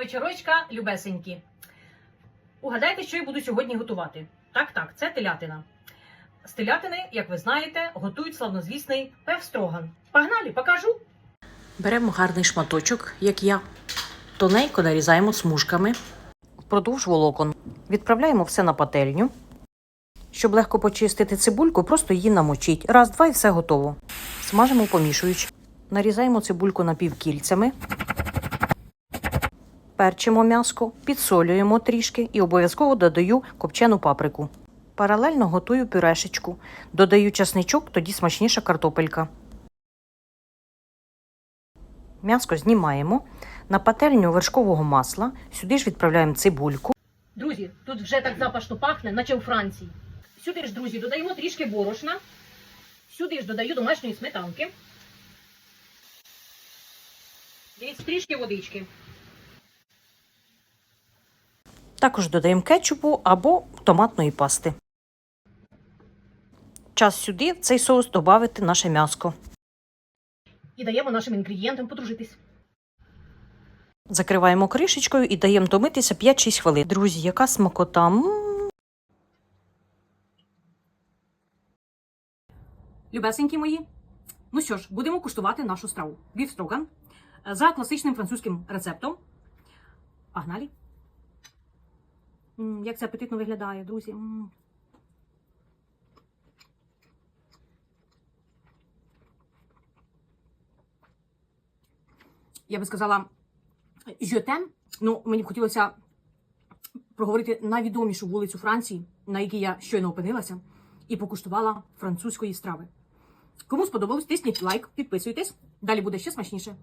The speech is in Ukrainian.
вечорочка, любесенькі. Угадайте, що я буду сьогодні готувати. Так, так, це телятина. З телятини, як ви знаєте, готують славнозвісний певстроган. Погнали, покажу. Беремо гарний шматочок, як я. Тоненько нарізаємо смужками. Впродовж волокон. Відправляємо все на пательню. Щоб легко почистити цибульку, просто її намочіть. Раз, два і все готово. Смажимо помішуючи. Нарізаємо цибульку напівкільцями. Перчимо м'яско, підсолюємо трішки і обов'язково додаю копчену паприку. Паралельно готую пюрешечку. Додаю часничок, тоді смачніша картопелька. М'яско знімаємо. На пательню вершкового масла. Сюди ж відправляємо цибульку. Друзі, тут вже так запашно пахне, наче у Франції. Сюди ж, друзі, додаємо трішки борошна. Сюди ж додаю домашньої сметанки. Дивіться, трішки водички. Також додаємо кетчупу або томатної пасти. Час сюди в цей соус додати наше м'яско. І даємо нашим інгредієнтам подружитись. Закриваємо кришечкою і даємо томитися 5-6 хвилин. Друзі, яка смакота. М. Любесенькі мої. Ну що ж, будемо куштувати нашу страву. Біф строган за класичним французьким рецептом. Погнали. Як це апетитно виглядає, друзі. Я би сказала, жютем. Ну, мені б хотілося проговорити найвідомішу вулицю Франції, на якій я щойно опинилася, і покуштувала французької страви. Кому сподобалось, тисніть лайк, підписуйтесь. Далі буде ще смачніше.